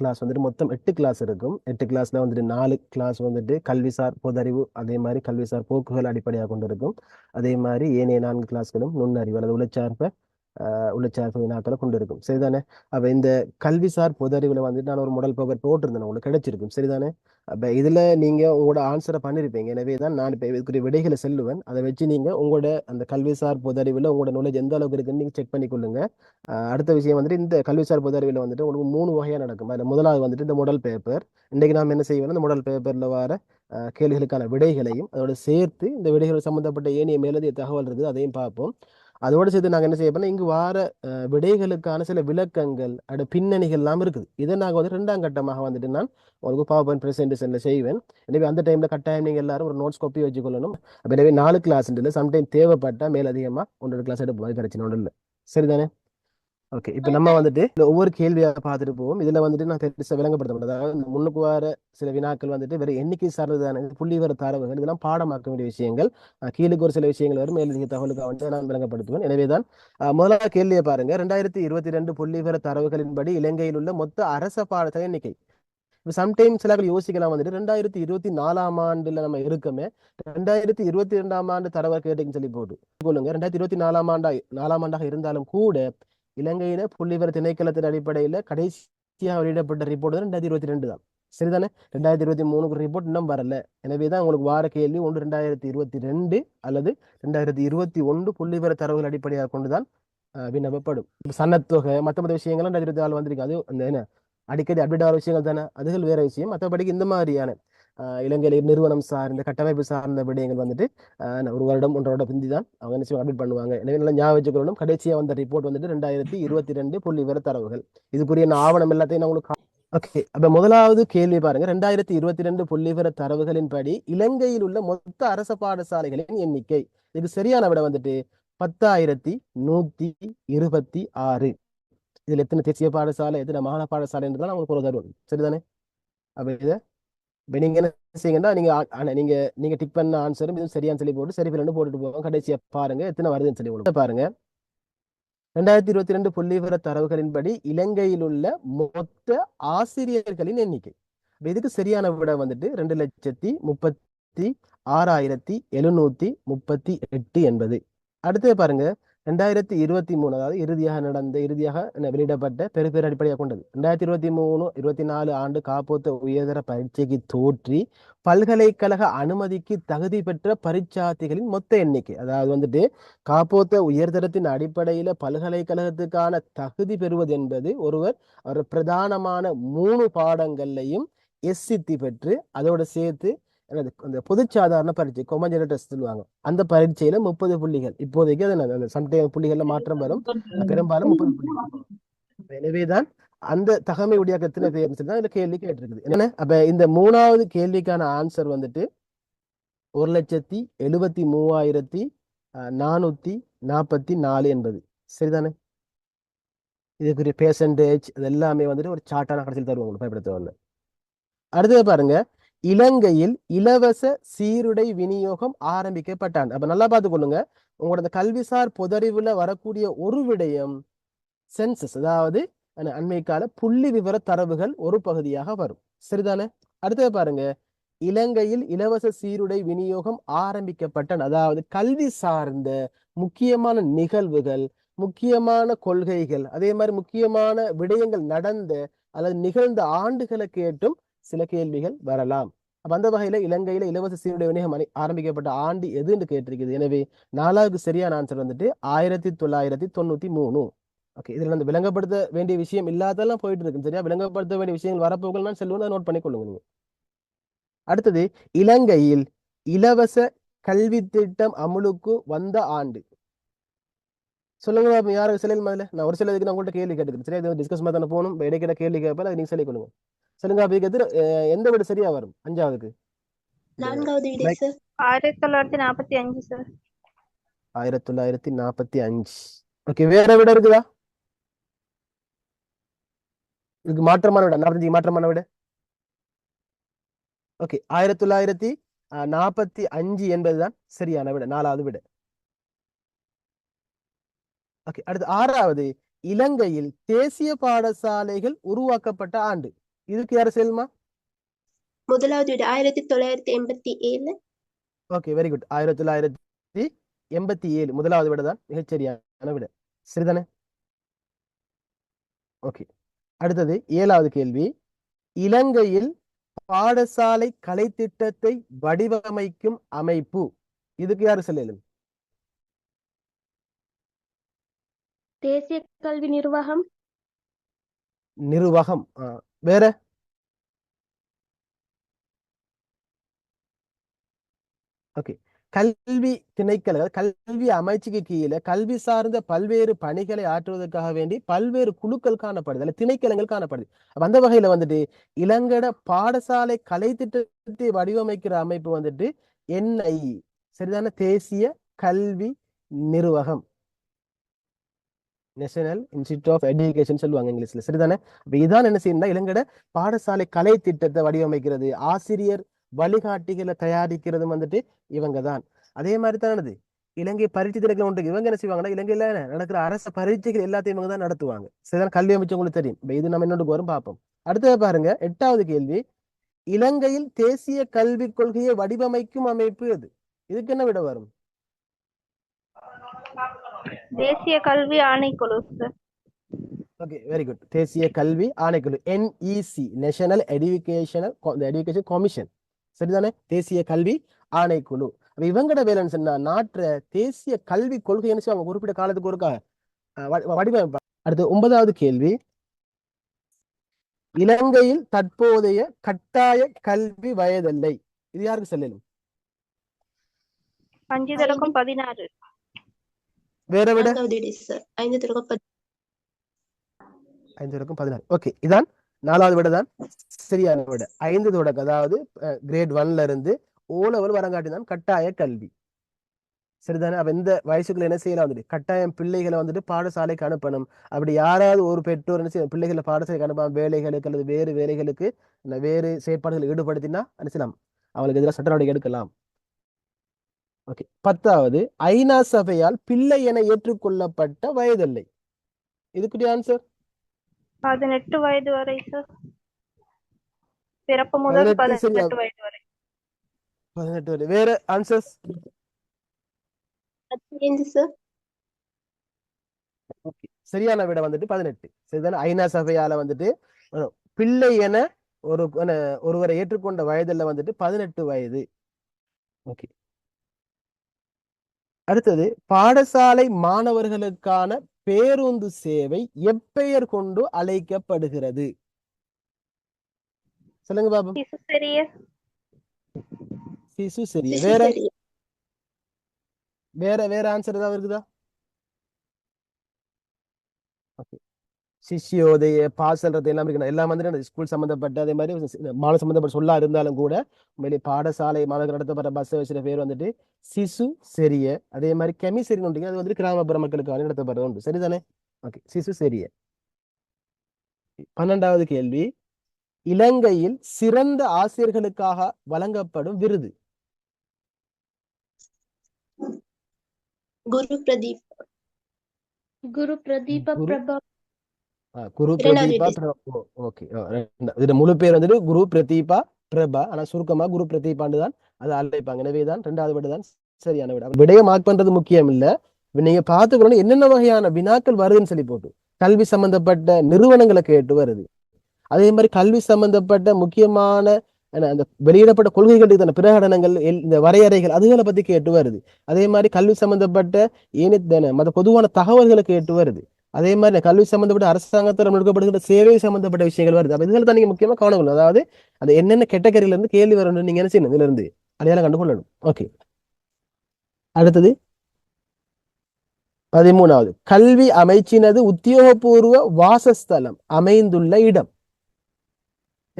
Class வந்துட்டு மொத்தம் எட்டு கிளாஸ் இருக்கும். எட்டு கிளாஸ்ல வந்துட்டு நாலு கிளாஸ் வந்துட்டு கல்விசார் பொதறிவு அதே மாதிரி கல்விசார் போக்குகள் அடிப்படையாக கொண்டு இருக்கும். அதே மாதிரி ஏனைய நான்கு கிளாஸ்களும் நுண்ணறிவு அல்லது உளச்சார்ப உள்ளச்சார் வினாக்களை கொண்டு இருக்கும் சரிதானே? அப்ப இந்த கல்விசார் அறிவில் வந்துட்டு நான் ஒரு முடல் பேப்பர் போட்டிருந்தேன். உங்களுக்கு கிடைச்சிருக்கும். சரிதானே? அப்ப இதுல நீங்க உங்களோட ஆன்சரை பண்ணிருப்பீங்க. எனவே தான் நான் இப்ப இதுக்குரிய விடைகளை செல்லுவேன். அதை வச்சு நீங்க உங்களோட அந்த கல்விசார் அறிவில் உங்களோட knowledge எந்த அளவுக்கு இருக்குன்னு நீங்க செக் பண்ணிக்கொள்ளுங்க. ஆஹ் அடுத்த விஷயம் வந்துட்டு இந்த கல்விசார் பொதறிவுல வந்துட்டு உங்களுக்கு மூணு வகையா நடக்கும். அதுல முதலாவது வந்துட்டு இந்த முடல் பேப்பர் இன்றைக்கு நாம் என்ன செய்வோம் இந்த முடல் பேப்பர்ல வர கேள்விகளுக்கான விடைகளையும் அதோட சேர்த்து இந்த விடைகள் சம்பந்தப்பட்ட ஏனைய மேலதிக தகவல் இருக்குது அதையும் பார்ப்போம். அதோடு சேர்த்து நாங்கள் என்ன செய்ய போறோம்னா இங்கு வார விடைகளுக்கான சில விளக்கங்கள் அட பின்னணிகள் எல்லாம் இருக்குது. இதை நாங்கள் வந்து ரெண்டாம் கட்டமாக வந்துட்டு நான் உங்களுக்கு பவர் பாயிண்ட் ப்ரெசன்டேஷன்ல செய்வேன். எனவே அந்த டைமில் கட்டாயம் நீங்கள் எல்லாரும் ஒரு நோட்ஸ் காப்பி வச்சுக்கொள்ளணும் அப்ப எனவே நாலு கிளாஸ் சம்டைம் தேவைப்பட்டால் மேலதிகமாக ஒன்றரை கிளாஸ் எடுப்போம். அது பிரச்சனை ஒன்றும் இல்லை. சரிதானே? ஓகே இப்போ நம்ம வந்துட்டு இந்த ஒவ்வொரு கேள்வியாக பார்த்துட்டு போவோம். இதுல வந்துட்டு நான் பெருசாக விளங்கப்படுத்த மாட்டேன். அதாவது இந்த முன்னுக்கு வர சில வினாக்கள் வந்துட்டு வெறும் எண்ணிக்கை சார்ந்ததான புள்ளி வர தரவுகள் இதெல்லாம் பாடமாக்க வேண்டிய விஷயங்கள் கீழுக்கு ஒரு சில விஷயங்கள் வரும் மேலதிக தகவலுக்காக வந்து நான் விளங்கப்படுத்துவேன். எனவே தான் முதலாக கேள்வியை பாருங்க. ரெண்டாயிரத்தி இருபத்தி ரெண்டு புள்ளி வர தரவுகளின்படி இலங்கையில் உள்ள மொத்த அரச பாடத்தின் எண்ணிக்கை. இப்போ சம்டைம் சில பேர் யோசிக்கலாம் வந்துட்டு ரெண்டாயிரத்தி இருபத்தி நாலாம் ஆண்டுல நம்ம இருக்கமே ரெண்டாயிரத்தி இருபத்தி ரெண்டாம் ஆண்டு தரவை கேட்டுன்னு சொல்லி போட்டு சொல்லுங்க ரெண்டாயிரத்தி இருபத்தி நாலாம் ஆண்டா நாலாம் ஆண்டாக இருந்தாலும் கூட இலங்கையில புள்ளிவர திணைக்களத்தின் அடிப்படையில கடைசியாக வெளியிடப்பட்ட ரிப்போர்ட் வந்து ரெண்டாயிரத்தி இருபத்தி ரெண்டு தான். சரிதானே? ரெண்டாயிரத்தி இருபத்தி மூணுக்கு ரிப்போர்ட் இன்னும் வரல. எனவே தான் உங்களுக்கு வார கேள்வி ஒன்று ரெண்டாயிரத்தி இருபத்தி ரெண்டு அல்லது ரெண்டாயிரத்தி இருபத்தி ஒன்று புள்ளிவர தரவுகள் அடிப்படையாக கொண்டுதான் விண்ணப்பப்படும். சன்னத்தொகை மற்ற மற்ற விஷயங்கள்லாம் ரெண்டாயிரத்தி இருபத்தி நாலு வந்திருக்கு. அது அந்த என்ன? அடிக்கடி அப்டேட் ஆகிற விஷயங்கள் தானே? அதுகள் வேற விஷயம். மற்றபடிக்கு இந்த மாதிரியான இலங்கையில நிறுவனம் சார்ந்த கட்டமைப்பு சார்ந்த விடயங்கள் வந்துட்டு ஒரு வருடம் ஒன்றரை வருடம் பிந்தி தான் அவங்க செய்வாங்க அப்டேட் பண்ணுவாங்க. எனவே நல்லா ஞாபகம் வச்சுக்கணும் கடைசியா வந்த ரிப்போர்ட் வந்துட்டு ரெண்டாயிரத்தி இருபத்தி ரெண்டு புள்ளி விவர தரவுகள். இதுக்குரிய ஆவணம் எல்லாத்தையும் நான் உங்களுக்கு ஓகே அப்ப முதலாவது கேள்வி பாருங்க. ரெண்டாயிரத்தி இருபத்தி ரெண்டு புள்ளி விவர தரவுகளின்படி இலங்கையில் உள்ள மொத்த அரச பாடசாலைகளின் எண்ணிக்கை இதுக்கு சரியான விட வந்துட்டு பத்தாயிரத்தி நூத்தி இருபத்தி ஆறு. இதுல எத்தனை தேசிய பாடசாலை எத்தனை மாகாண பாடசாலைன்றதான் உங்களுக்கு ஒரு தருவோம். சரிதானே? அப்ப இதை இப்போ நீங்க என்ன செய்யுங்கன்னா நீங்க ஆ- நீங்கள் நீங்க நீங்க டிக் பண்ண ஆன்சரும் இதுவும் சரியான்னு சொல்லி போட்டு சரி ரெண்டு போட்டுட்டு போவோம் கடைசியா பாருங்க எத்தனை வருதுன்னு சொல்லி உங்களுக்கு பாருங்க. ரெண்டாயிரத்தி இருபத்தி ரெண்டு புள்ளி தரவுகளின்படி இலங்கையில் உள்ள மொத்த ஆசிரியர்களின் எண்ணிக்கை. இதுக்கு சரியான விட வந்துட்டு ரெண்டு லட்சத்தி முப்பத்தி ஆறாயிரத்தி எழுநூத்தி முப்பத்தி எட்டு என்பது. அடுத்தது பாருங்க ரெண்டாயிரத்தி இருபத்தி மூணு அதாவது இறுதியாக நடந்த இறுதியாக வெளியிடப்பட்ட பெரு அடிப்படையாக கொண்டது. ரெண்டாயிரத்தி இருபத்தி மூணு இருபத்தி நாலு ஆண்டு காப்போத்த உயர்தர பரீட்சைக்கு தோற்றி பல்கலைக்கழக அனுமதிக்கு தகுதி பெற்ற பரீட்சார்த்திகளின் மொத்த எண்ணிக்கை அதாவது வந்துட்டு காப்போத்த உயர்தரத்தின் அடிப்படையில பல்கலைக்கழகத்துக்கான தகுதி பெறுவது என்பது ஒருவர் ஒரு பிரதானமான மூணு பாடங்கள்லையும் எஸ்சித்தி பெற்று அதோட சேர்த்து என்னது அந்த பொது சாதாரண பரீட்சை கொமஞ்சர டெஸ்ட் சொல்லுவாங்க. அந்த பரீட்சையில முப்பது புள்ளிகள். இப்போதைக்கு அது சம்டைம் புள்ளிகள்ல மாற்றம் வரும். பெரும்பாலும் முப்பது புள்ளிகள். எனவேதான் அந்த தகமை உடையாக எத்தனை பேர் தான் இந்த கேள்வி கேட்டிருக்குது. என்ன? அப்ப இந்த மூணாவது கேள்விக்கான ஆன்சர் வந்துட்டு ஒரு லட்சத்தி எழுபத்தி மூவாயிரத்தி நானூத்தி நாற்பத்தி நாலு என்பது. சரிதானே? இதுக்குரிய பேர்சன்டேஜ் இது எல்லாமே வந்துட்டு ஒரு சார்ட்டான கடைசியில் தருவாங்க உங்களுக்கு பயப்பட தேவையில்ல அடுத்தது பாருங்க. இலங்கையில் இலவச சீருடை விநியோகம் ஆரம்பிக்கப்பட்டான். அப்ப நல்லா பார்த்துக்கொள்ளுங்க உங்களோட கல்விசார் பொதறிவுல வரக்கூடிய ஒரு விடயம் சென்சஸ் அதாவது அண்மைக்கால அண்மை கால புள்ளி விவர தரவுகள் ஒரு பகுதியாக வரும். சரிதானே? அடுத்தது பாருங்க. இலங்கையில் இலவச சீருடை விநியோகம் ஆரம்பிக்கப்பட்டன. அதாவது கல்வி சார்ந்த முக்கியமான நிகழ்வுகள் முக்கியமான கொள்கைகள் அதே மாதிரி முக்கியமான விடயங்கள் நடந்த அல்லது நிகழ்ந்த ஆண்டுகளை கேட்டும் சில கேள்விகள் வரலாம். அப்ப அந்த வகையில இலங்கையில இலவச சீருடை விநியோகம் ஆரம்பிக்கப்பட்ட ஆண்டு எதுன்னு கேட்டிருக்குது. எனவே நாலாவது சரியான ஆன்சர் வந்துட்டு ஆயிரத்தி தொள்ளாயிரத்தி தொண்ணூத்தி மூணு. ஓகே இதுல அந்த விளங்கப்படுத்த வேண்டிய விஷயம் இல்லாதெல்லாம் போயிட்டு இருக்கு சரியா? விளங்கப்படுத்த வேண்டிய விஷயங்கள் வரப்போகள் நான் செல்வம் நோட் பண்ணிக்கொள்ளுங்க நீங்க. அடுத்தது இலங்கையில் இலவச கல்வி திட்டம் அமுலுக்கு வந்த ஆண்டு. சொல்லுங்க யாரும் யாரு செல்லும் முதல்ல? நான் ஒரு சில இதுக்கு நான் உங்கள்கிட்ட கேள்வி கேட்டுக்கிறேன் சரியா? இது டிஸ்கஸ் மாதிரி தானே போகணும். இடைக்கிட்ட கேள்வி கேட்பேன் அதை நீங்க சொல்லிக் கொள்ளுங்க. சொல்லுங்க கேட்டு எந்த விட சரியா வரும்? அஞ்சாவதுக்கு? நான்காவது விடை Like- சார். ஆயிரத்தி தொள்ளாயிரத்தி நாற்பத்தி அஞ்சு சார். ஆயிரத்தி தொள்ளாயிரத்தி நாற்பத்தி அஞ்சு. ஓகே வேற விட இருக்குதா? இதுக்கு மாற்றமான விட? நாற்பத்தஞ்சு மாற்றமான விட? ஓகே ஆயிரத்தி தொள்ளாயிரத்தி நாற்பத்தி அஞ்சு என்பதுதான் சரியான விட நாலாவது விட. ஓகே அடுத்து ஆறாவது. இலங்கையில் தேசிய பாடசாலைகள் உருவாக்கப்பட்ட ஆண்டு. இதுக்கு யாரு செல்மா? முதலாவது வீடு ஆயிரத்தி தொள்ளாயிரத்தி எண்பத்தி ஏழு. ஓகே வெரி குட் ஆயிரத்தி தொள்ளாயிரத்தி எண்பத்தி ஏழு. முதலாவது விட தான் மிகச்சரியான விட. சரிதானே ஓகே அடுத்தது ஏழாவது கேள்வி. இலங்கையில் பாடசாலை கலைத்திட்டத்தை வடிவமைக்கும் அமைப்பு. இதுக்கு யாரு சொல்லலும் தேசிய கல்வி நிர்வாகம். நிர்வாகம். வேற? ஓகே. கல்வி திணைக்கள கல்வி அமைச்சுக்கு கீழே கல்வி சார்ந்த பல்வேறு பணிகளை ஆற்றுவதற்காக வேண்டி பல்வேறு குழுக்கள் காணப்படுது அல்ல திணைக்களங்கள் காணப்படுது. அந்த வகையில வந்துட்டு இளங்கட பாடசாலை கலைத்திட்டத்தை வடிவமைக்கிற அமைப்பு வந்துட்டு என்ஐ சரிதான? தேசிய கல்வி நிர்வாகம் நேஷனல் இன்ஸ்டிடியூட் ஆஃப் எஜுகேஷன் சொல்லுவாங்க இங்கிலீஷ்ல. சரிதானே? அப்ப இதான் என்ன செய்யணும் இளங்கட பாடசாலை கலை திட்டத்தை வடிவமைக்கிறது. ஆசிரியர் வழிகாட்டிகளை தயாரிக்கிறது வந்துட்டு இவங்க தான் அதே மாதிரி தானது இலங்கை பரீட்சை திணைக்களம் ஒன்று இவங்க என்ன செய்வாங்கன்னா இலங்கையில நடக்கிற அரசு பரீட்சைகள் எல்லாத்தையும் இவங்க தான் நடத்துவாங்க. சரிதான்? கல்வி அமைச்சு உங்களுக்கு தெரியும். இது நம்ம இன்னொன்று வரும் பார்ப்போம். அடுத்தது பாருங்க எட்டாவது கேள்வி. இலங்கையில் தேசிய கல்விக் கொள்கையை வடிவமைக்கும் அமைப்பு அது இதுக்கு என்ன விட வரும்? தேசிய கல்வி ஆணைக்குழு சார். ஓகே வெரி குட் தேசிய கல்வி ஆணைக்குழு NEC national educational education commission சரிதானே? தேசிய கல்வி ஆணைக்குழு. இவங்கட வேலைன்னு சொன்னா நாட்டுற தேசிய கல்வி கொள்கை என்ன செய்வாங்க? குறிப்பிட்ட காலத்துக்கு ஒருக்கா? வடிவமைப்பாங்க அடுத்து ஒன்பதாவது கேள்வி. இலங்கையில் தற்போதைய கட்டாய கல்வி வயதில்லை. இது யாருக்கு சொல்லணும்? அஞ்சு பதினாறு. வேற விட? ஐந்து பதினாறு. ஓகே இதான் நாலாவது விட தான் சரியான விட. ஐந்து தொடக்கம் அதாவது கிரேட் ஒன்ல இருந்து ஓ லெவல் வரங்காட்டி தான் கட்டாய கல்வி. சரிதானே? அப்ப இந்த வயசுக்குள்ள என்ன செய்யலாம் வந்துட்டு? கட்டாயம் பிள்ளைகளை வந்துட்டு பாடசாலைக்கு அனுப்பணும். அப்படி யாராவது ஒரு பெற்றோர் என்ன செய்யணும்? பிள்ளைகளை பாடசாலைக்கு அனுப்பாம வேலைகளுக்கு அல்லது வேறு வேலைகளுக்கு வேறு செயற்பாடுகள் ஈடுபடுத்தினா என்ன செய்யலாம்? அவங்களுக்கு எதிராக சட்ட நடவடிக்கை எடுக்கலாம். ஓகே பத்தாவது ஐநா சபையால் பிள்ளை என ஏற்றுக்கொள்ளப்பட்ட வயதில்லை. இதுக்குரிய ஆன்சர் பதினெட்டு வயது வரை சார் பிறப்பு முதல் பதினெட்டு வயது வரை. பதினெட்டு வரை. வேற ஆன்சர்ஸ் சரியான விட வந்துட்டு பதினெட்டு. சரிதானே ஐநா சபையால வந்துட்டு பிள்ளை என ஒரு என ஒருவரை ஏற்றுக்கொண்ட வயதுல வந்துட்டு பதினெட்டு வயது. ஓகே அடுத்தது பாடசாலை மாணவர்களுக்கான பேருந்து சேவை எப்பெயர் கொண்டு அழைக்கப்படுகிறது? சொல்லுங்க பாபு. சிசு சரி வேற. வேற வேற ஆன்சர் ஏதாவது இருக்குதா? சிஷ்யோதய பாசல்றது எல்லாம் இருக்கு எல்லாம் வந்து ஸ்கூல் சம்பந்தப்பட்ட அதே மாதிரி மாணவ சம்பந்தப்பட்ட சொல்லா இருந்தாலும் கூட உண்மையிலே பாடசாலை மாணவர்கள் நடத்தப்பட்ட பஸ் வச்சுற பேர் வந்துட்டு சிசு செரிய. அதே மாதிரி கெமிசரி ஒன்றுங்க அது வந்துட்டு கிராமப்புற மக்களுக்காக நடத்தப்படுற ஒன்று. சரிதானே? ஓகே சிசு செரிய. பன்னெண்டாவது கேள்வி. இலங்கையில் சிறந்த ஆசிரியர்களுக்காக வழங்கப்படும் விருது. குரு பிரதீப். குரு பிரதீப பிரபா குரு பிரதீபா ஓகே. முழு பேர் வந்துட்டு குரு பிரதீபா பிரபா ஆனா சுருக்கமா குரு பிரதீபான்னு தான் அதை அழைப்பாங்க. எனவே தான் ரெண்டாவது விட தான் சரியான விட. விடையை மார்க் பண்றது முக்கியம் இல்ல நீங்க பார்த்துக்கணும் என்னென்ன வகையான வினாக்கள் வருதுன்னு சொல்லி போட்டு. கல்வி சம்பந்தப்பட்ட நிறுவனங்களை கேட்டு வருது. அதே மாதிரி கல்வி சம்பந்தப்பட்ட முக்கியமான அந்த வெளியிடப்பட்ட கொள்கைகள் பிரகடனங்கள் இந்த வரையறைகள் அதுகளை பத்தி கேட்டு வருது. அதே மாதிரி கல்வி சம்பந்தப்பட்ட ஏனி மற்ற பொதுவான தகவல்களை கேட்டு வருது. அதே மாதிரி கல்வி சம்பந்தப்பட்ட அரசாங்கத்தால் கொடுக்கப்படுகிற சேவை சம்பந்தப்பட்ட விஷயங்கள் வருது. அப்ப இதுல தான் நீங்க முக்கியமா கவனம் கொள்ளணும் அதாவது அது என்னென்ன கேட்டகரியில இருந்து கேள்வி வரணும் நீங்க என்ன செய்யணும்? இதுல இருந்து அடையாளம் கண்டுகொள்ளணும். ஓகே அடுத்தது பதிமூணாவது. கல்வி அமைச்சினது உத்தியோகபூர்வ வாசஸ்தலம் அமைந்துள்ள இடம்.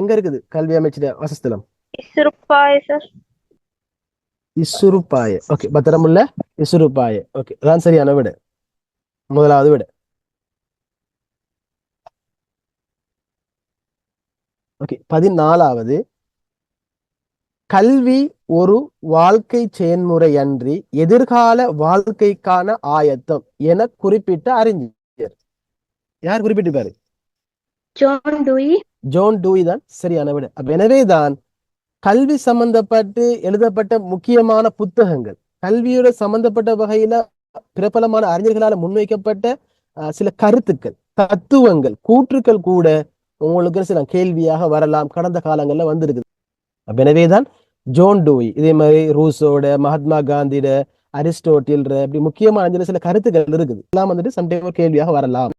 எங்க இருக்குது? கல்வி அமைச்சின வாசஸ்தலம். இசுருப்பாய சார் இசுருப்பாய ஓகே பத்திரமுள்ள இசுருப்பாய ஓகே அதான் சரியான விட. முதலாவது விட. ஓகே பதினாலாவது. கல்வி ஒரு வாழ்க்கை செயன்முறை அன்றி எதிர்கால வாழ்க்கைக்கான ஆயத்தம் என குறிப்பிட்ட அறிஞர். யார் குறிப்பிட்டிருப்பாரு ஜான் டூயி ஜோன் டூய் தான் சரியான விட. அப்ப எனவேதான் கல்வி சம்பந்தப்பட்டு எழுதப்பட்ட முக்கியமான புத்தகங்கள் கல்வியோட சம்பந்தப்பட்ட வகையில பிரபலமான அறிஞர்களால் முன்வைக்கப்பட்ட சில கருத்துக்கள் தத்துவங்கள் கூற்றுக்கள் கூட உங்களுக்கு சில கேள்வியாக வரலாம். கடந்த காலங்களில் வந்திருக்குது. அப்ப எனவேதான் ஜோன் டூய் இதே மாதிரி ரூசோட மகாத்மா காந்தியோட அரிஸ்டோட்டில் இப்படி முக்கியமான சில சில கருத்துக்கள் இருக்குது. எல்லாம் வந்துட்டு சம்டைம் கேள்வியாக வரலாம்.